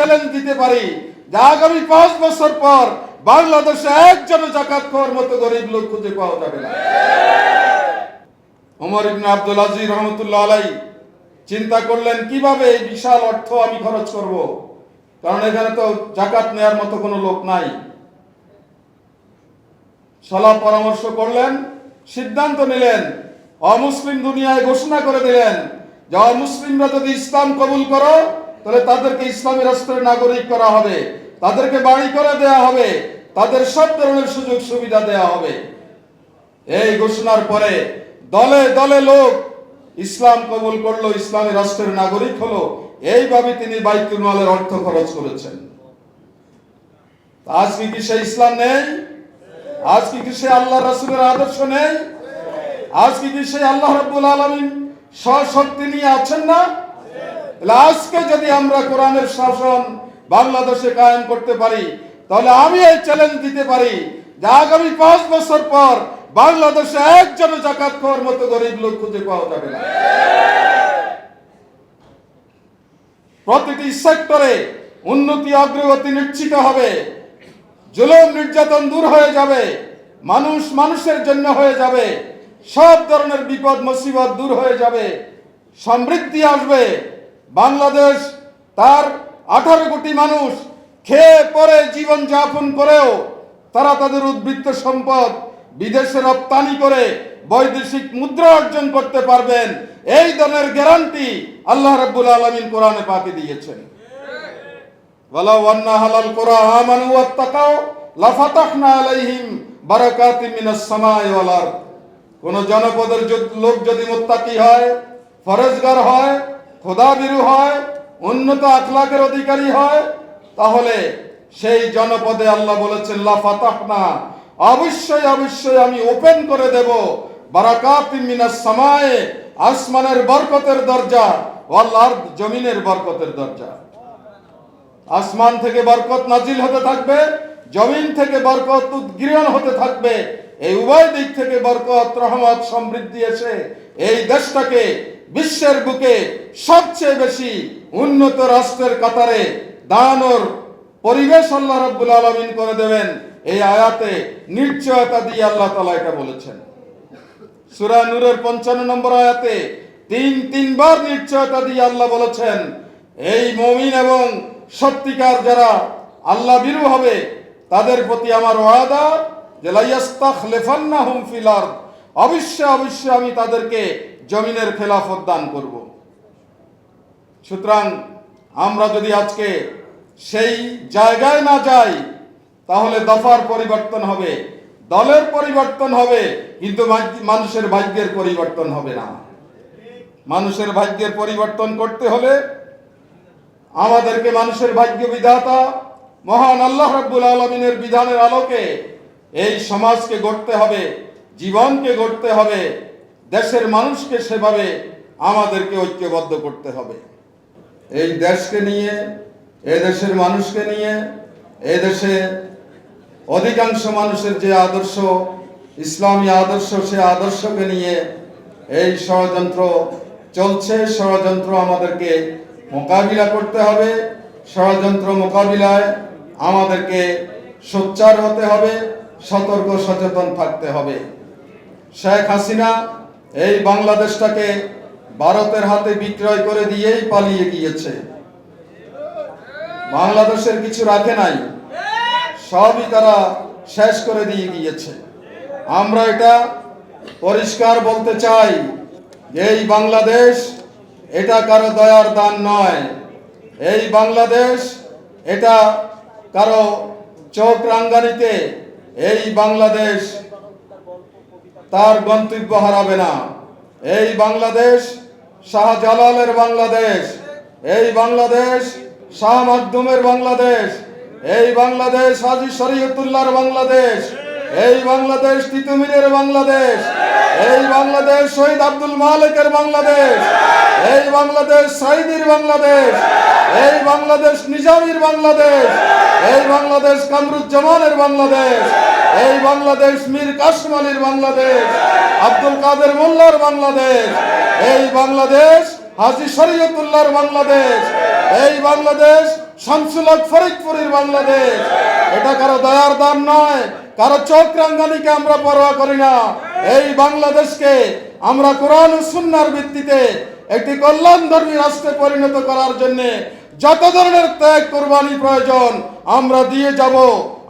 Challenge দিতে পারি। যে আগামী পাঁচ বছর পর বাংলাদেশে একজন জাকাত খাওয়ার মতো গরিব লোক খুঁজে পাওয়া যাবে না। ওমর ইবনে আব্দুল আজিজ রহমতুল্লাহ আলাই চিন্তা করলেন, কীভাবে এই বিশাল অর্থ আমি খরচ করব? কারণ এখানে তো জাকাত নেয়ার মতো কোনো লোক নাই। সলা পরামর্শ করলেন, সিদ্ধান্ত নিলেন, অমুসলিম দুনিয়ায় ঘোষণা করে দিলেন যে অমুসলিমরা যদি ইসলাম কবুল করো তাহলে তাদেরকে ইসলামী রাষ্ট্রের নাগরিক করা হবে। তাদেরকে বাড়ি করে দেয়া হবে। তাদের সব ধরনের সুযোগ সুবিধা দেয়া হবে। এই ঘোষণার পরে দলে দলে লোক ইসলাম কবুল করল, ইসলামী রাষ্ট্রের নাগরিক হলো। এইভাবে তিনি বাইতুল মালের অর্থ খরচ করেছেন। আজকে কি সে ইসলাম নেই? আজকে কি সে আল্লাহ রাসূলের আদর্শ নেই? আজকে কি সে আল্লাহ রাব্বুল আলামিন স্বশক্তি নিয়ে আছেন না? আজকে যদি আমরা কোরআনের শাসন বাংলাদেশে কায়েম করতে পারি, তাহলে আমি এই চ্যালেঞ্জ দিতে পারি যে আগামী পাঁচ বছর পর বাংলাদেশে একজন জাকাত খাওয়ার মতো গরিব লোক খুঁজে পাওয়া যাবে না। প্রতিটি সেক্টরে উন্নতি, অগ্রগতি নিশ্চিত হবে। জুলুম, নির্যাতন দূর হয়ে যাবে। মানুষ মানুষের জন্য হয়ে যাবে। সব ধরনের বিপদ, মুসিবত দূর হয়ে যাবে। সমৃদ্ধি আসবে। বাংলাদেশ তার আঠারো কোটি মানুষ খেয়ে পরে জীবন যাপন করেও তারা তাদের উদ্বৃত্ত সম্পদ বিদেশে রপ্তানি করে বৈদেশিক মুদ্রা অর্জন করতে পারবেন। এই ধরনের গ্যারান্টি আল্লাহ রাব্বুল আলামিন কোরআনে পাকে দিয়েছেন। ওয়ালাউ আন্না হালাল কুরা আমানু ওয়াত্তাকাও লাফাতাহনা আলাইহিম বারাকাতিন মিনাস সামাই ওয়াল আরদ। কোন জনপদের লোক যদি মুত্তাকি হয়, ফরজগার হয় খোদাবিরু হয়, উন্নত আখলাকের অধিকারী হয়, তাহলে সেই জনপদে আল্লাহ বলেছেন লাফাতাহনা অবশ্যই অবশ্যই আমি ওপেন করে দেব, বারাকাতিন মিনাস সামায়ে, আসমানের বরকতের দরজা আরদ জমিনের বরকতের দরজা। আসমান থেকে বরকত নাজিল হতে থাকবে, জমিন থেকে বরকত উদ্গীরণ হতে থাকবে, এই উভয় দিক থেকে বরকত, রহমত, সমৃদ্ধি এসে এই দেশটাকে বিশ্বের বুকে সবচেয়ে বেশি উন্নত রাষ্ট্রের কাতারে দাঁড়ানোর পরিবেশ আল্লাহ রাব্বুল আলামিন করে দেবেন, এই আয়াতে নিশ্চয়তা দিয়ে আল্লাহ তাআলা এটা বলেছেন। সূরা নূরের পঞ্চান্ন নম্বর আয়াতে তিন তিনবার নিশ্চয়তা দিয়ে আল্লাহ বলেছেন, এই মমিন এবং সত্যিকার যারা আল্লাহ বিরু হবে, তাদের প্রতি আমার ওয়াদা যে, লাইয়াস্তাখলিফান্নাহুম ফিল আরদ। অবশ্যই অবশ্যই আমি তাদেরকে জমিনের খেলাফত দান করব। সুতরাং আমরা যদি আজকে সেই জায়গায় না যাই, তাহলে দফার পরিবর্তন হবে, দলের পরিবর্তন হবে, কিন্তু মানুষের ভাগ্যের পরিবর্তন হবে না। মানুষের ভাগ্যের পরিবর্তন করতে হলে আমাদেরকে মানুষের ভাগ্য বিধাতা, মহান আল্লাহ রাব্বুল আলমিনের বিধানের আলোকে এই সমাজকে গড়তে হবে, জীবনকে গড়তে হবে দেশের মানুষকে সেভাবে আমাদেরকে ঐক্যবদ্ধ করতে হবে। এই দেশকে নিয়ে, এ দেশের মানুষকে নিয়ে, এ দেশে অধিকাংশ মানুষের যে আদর্শ, ইসলামী আদর্শ, সে আদর্শকে নিয়ে এই ষড়যন্ত্র চলছে। ষড়যন্ত্র আমাদেরকে মোকাবিলা করতে হবে। ষড়যন্ত্র মোকাবিলায় আমাদেরকে সোচ্চার হতে হবে, সতর্ক সচেতন থাকতে হবে। শেখ হাসিনা এই বাংলাদেশটাকে ভারতের হাতে বিক্রয় করে দিয়েই পালিয়ে গিয়েছে। বাংলাদেশের কিছু রাখে নাই, সবই তারা শেষ করে দিয়ে গিয়েছে। আমরা এটা পরিষ্কার বলতে চাই এই বাংলাদেশ এটা কারও দয়ার দান নয়। এই বাংলাদেশ এটা কারও চোখ রাঙ্গানিতে, এই বাংলাদেশ তার গন্তব্য হারাবে না। এই বাংলাদেশ, শাহজালালের বাংলাদেশ, এই বাংলাদেশ, শাহ মাকদুমের বাংলাদেশ, এই বাংলাদেশ, হাজি শরীয়তুল্লাহর বাংলাদেশ, এই বাংলাদেশ, তিতুমিরের বাংলাদেশ, এই বাংলাদেশ, শহীদ আব্দুল মালিকের বাংলাদেশ, এই বাংলাদেশ, সাইদির বাংলাদেশ, এই বাংলাদেশ, নিজামীর বাংলাদেশ, এই বাংলাদেশ, কামরুজ্জামানের বাংলাদেশ এই বাংলাদেশ, মীর কাসিম বাংলাদেশ, আব্দুল কাদের মোল্লার বাংলাদেশ, এই বাংলাদেশ, হাজি শরীয়তুল্লাহর বাংলাদেশ, এই বাংলাদেশ শামসুল ফরিদপুরের বাংলাদেশ। এটা কারও দয়ার দান নয়, কারও চোখ রাঙ্গানিকে আমরা পরোয়া করি না। এই বাংলাদেশকে আমরা কোরআন সুন্নার ভিত্তিতে একটি কল্যাণধর্মী রাষ্ট্রে পরিণত করার জন্য যত ধরনের ত্যাগ, কোরবানি প্রয়োজন, আমরা দিয়ে যাব।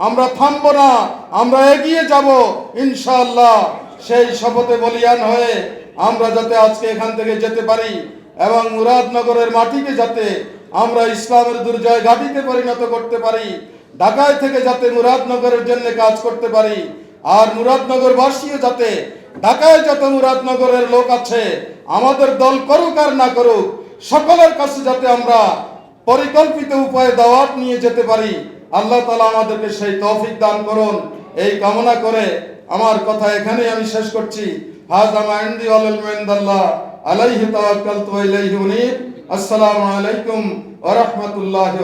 আমরা থামবো না, আমরা এগিয়ে যাব। ইনশাআল্লাহ সেই শপথে বলিয়ান হয়ে আমরা যাতে আজকে এখান থেকে যেতে পারি এবং মুরাদনগরের মাটিকে যাতে আমরা ইসলামের দুর্জয় ঘাটিতে পরিণত করতে পারি, ঢাকায় থেকে যাতে মুরাদনগরের জন্য কাজ করতে পারি, আর মুরাদনগর বাসীও যাতে ঢাকায় যত মুরাদনগরের লোক আছে, আমাদের দল করুক আর না করুক, সকলের কাছে যাতে আমরা পরিকল্পিত উপায়ে দাওয়াত নিয়ে যেতে পারি। আল্লাহ তালা আমাদেরকে সেই তৌফিক দান করুন। এই কামনা করে আমার কথা এখানেই আমি শেষ করছি। হাজা মাইন্দি আসসালামু আলাইকুম ওয়া রাহমাতুল্লাহি